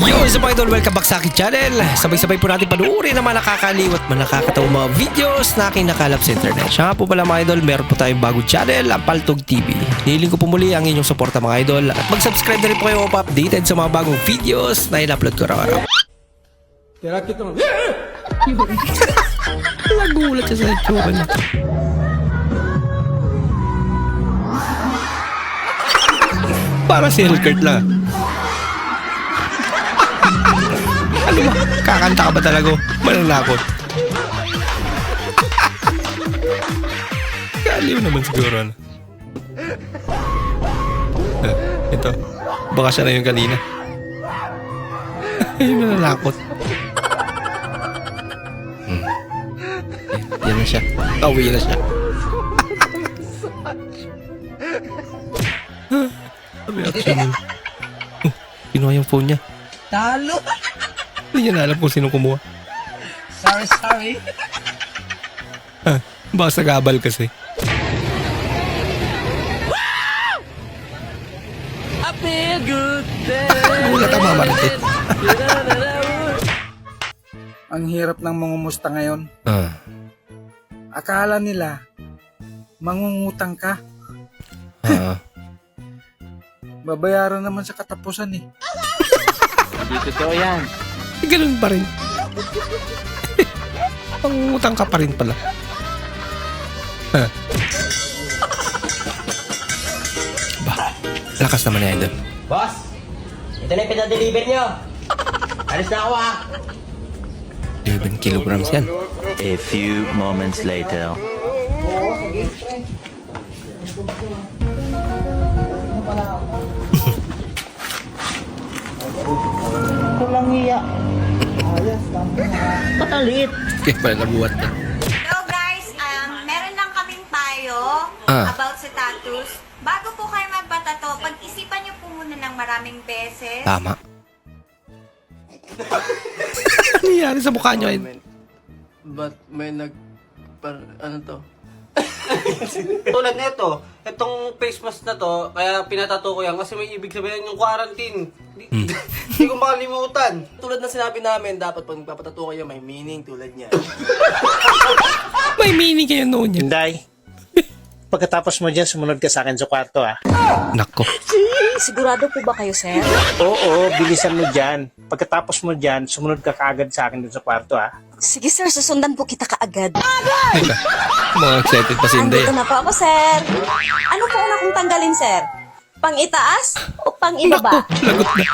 Yo, sa mga idol, welcome back sa aking channel. Sabay-sabay po natin panuorin ang mga nakakaliw at mga nakakatawang mga videos na aking nakalap sa internet. Siya nga po pala mga idol, meron po tayong bagong channel, ang Paltog TV. Nihiling ko po muli ang inyong suporta mga idol at mag-subscribe na rin po kayo upang updated sa mga bagong videos na in-upload ko araw-araw. Kaya kita mo. Nagulat siya sa itsura niya. Para si Hellcurt lang. Kakanta ka ba talaga? Mananakot. Kaliw naman siguro. Ano? Eh, ito. Baka siya na yung kanina. Ayun nananakot. Hmm. Yan na siya. Pauwi na siya. Sabi action yun. Oh, yung phone niya. Talo. Hindi niya na alam kung sino kumuha. Sorry, sorry. Ah, baka sa gabal kasi. I feel good. Gulat ang mamarating. Ang hirap ng mangumusta ngayon. Ah, Akala nila, mangungutang ka. ah. Babayaran naman sa katapusan eh. Eh, Ganun pa rin. Pangutang ka pa rin pala. Ah. Ba, lakas naman na idol. Boss, ito na yung pinadeliver nyo. Alis na ako ah. 11 kilograms yan. A few moments later. Patalit. Kaya pala nabuhat na. Hello guys, um, meron lang kaming payo Ah. about sa tattoos. Bago po kayo magpatato, pag-isipan niyo po muna ng maraming beses. Tama. ano nangyari sa mukha niyo? But may nag... Par, ano to? Tulad nito, itong face mask na to, kaya pinatato ko yan kasi may ibig sabihin yung quarantine. Hindi hindi ko makalimutan. Tulad na sinabi namin, dapat pag magpapatato kayo, may meaning tulad niya. May meaning kayo noon yan. Day, pagkatapos mo dyan, sumunod ka sa akin sa kwarto ah. Nako. Sigurado po ba kayo, sir? Oo, bilisan mo dyan. Pagkatapos mo dyan, sumunod ka kaagad sa akin dun sa kwarto ah. Sige, sir. Susundan po kita kaagad. Mga excited pa si Inday. Andito na po ako, sir. Ano po una kong tanggalin, sir? Pang itaas o pang ibaba? Lagot na.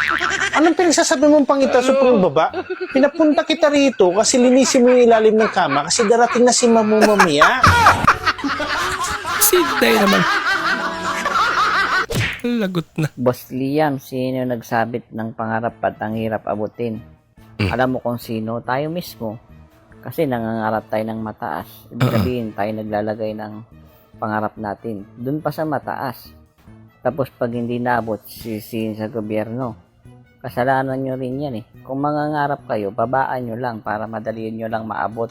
Anong pinagsasabi mong pangita sa baba? Pinapunta kita rito kasi linisin mo yung ilalim ng kama kasi darating na si mamu mamaya. Si Inday naman. Lagot na. Boss Liam, sino nagsabit ng pangarap at ang hirap abutin? Mm. Alam mo kung sino? Tayo mismo. Kasi nangangarap tayo ng mataas. Ibig sabihin, tayo naglalagay ng pangarap natin. Doon pa sa mataas. Tapos pag hindi naabot, sisihin sa gobyerno. Kasalanan nyo rin yan eh. Kung mangangarap kayo, babaan nyo lang para madaliin nyo lang maabot.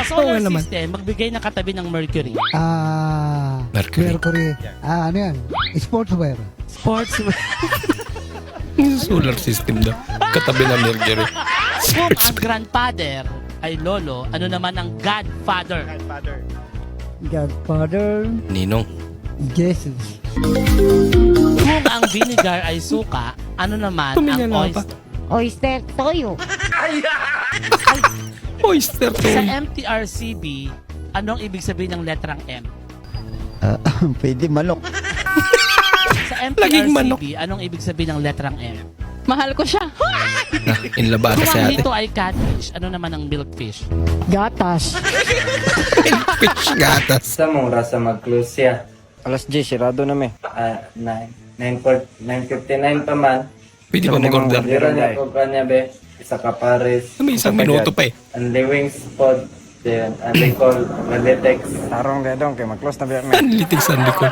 Sa solar Oo naman. system, magbigay ng katabi ng mercury. Ah, Mercury. Mercury. Ah, ano yan? Sportswear. Sports. Solar system daw. Katabi ng Mercury. Kung ang grandfather ay lolo, ano naman ang godfather? Godfather. Ninong. Jesus. Kung ang vinegar ay suka, ano naman Tumingin ang pa. oyster? Oyster, toyo. Oyster to. Sa MTRCB, anong ibig sabihin ng letrang M? pwede manok. Sa Laging manok. MTRCB, anong ibig sabihin ng letrang M? Mahal ko siya. Ah, inlabada Kung ang ate. hito ay catfish, ano naman ang milkfish? Gatas. Fish gatas. Sa mura sa mag-close siya. Alas 10, sirado na may. Ah, 9. 9.59 pa man. Pwede ba mag-order? Meron niya ko kanya be. Isa ka pares. May isang minuto pa eh. Only wings pod. Then, only call. Only text. Tarong dedong, kay mag-close na biya Anlitig sa ko.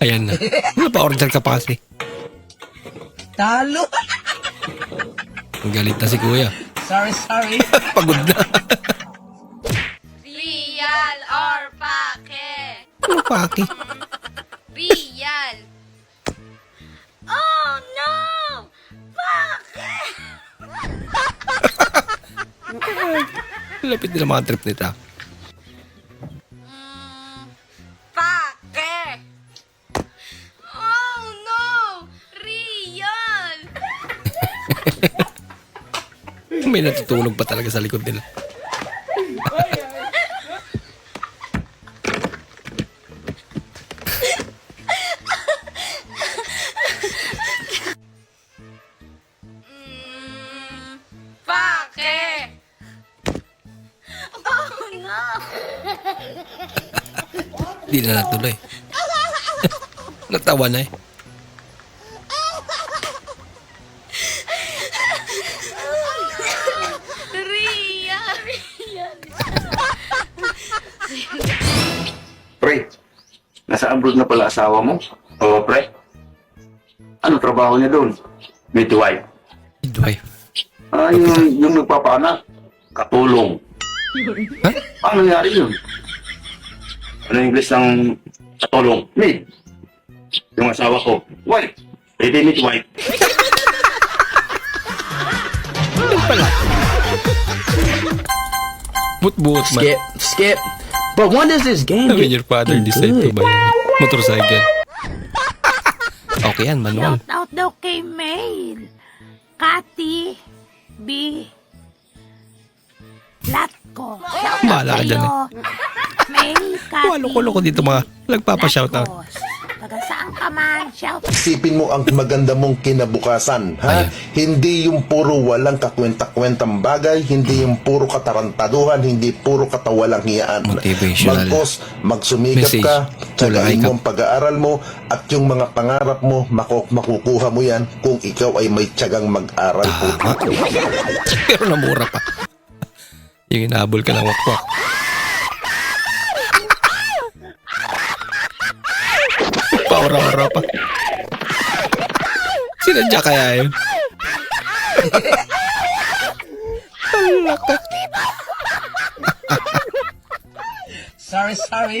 Ayan na. Wala pa order ka pa kasi. Talo. Galit na si kuya. Sorry, sorry. Pagod na. Real or pake? ano paki? Lapit din ang mga trip nito. Pake! Oh no! Real! May natutulog pa talaga sa likod nila. Hindi na natuloy. Natawa na eh. Real! Pre, nasa abroad na pala asawa mo? Oo, pre. Ano trabaho niya doon? Midwife. Midwife. Ah, yung, yung nagpapaanak. Katulong. Ha? Paano nangyari yun? Ano yung English ng katulong? Mid. Yung asawa ko. Wife. Pwede midwife. Yan pala. But-but man. Skip, skip. But when does this game When get your father decide to buy a motorcycle. okay yan, manual. out daw kay Mail. Kati B. Latko. Bahala ka dyan eh. Mail, Kati. Walo-loko dito mga nagpapa-shoutout. Taga saan ka man? Shout Isipin mo ang maganda mong kinabukasan, ha? Hindi yung puro walang kakwenta-kwentang bagay, hindi yung puro katarantaduhan, hindi puro katawalang hiyaan. Motivational Magpos, magsumikap message. ka, Tulay tsagain ka. mo ang pag-aaral mo, at yung mga pangarap mo, mako- makukuha mo yan kung ikaw ay may tiyagang mag-aral. Tama. Pero namura pa. Yung inahabol ka ng wakwak. Paura-ura pa. Sinadya kaya yun? Alak ka. Sorry, sorry.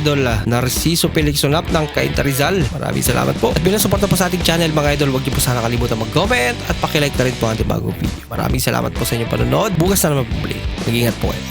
idol ah, Narciso Felix Sonap ng Cainta Rizal. Maraming salamat po. At bilang suporta po sa ating channel mga idol, huwag niyo po sana kalimutan mag-comment at pakilike na rin po ang ating bagong video. Maraming salamat po sa inyong panonood. Bukas na naman po muli. Mag-ingat po kayo.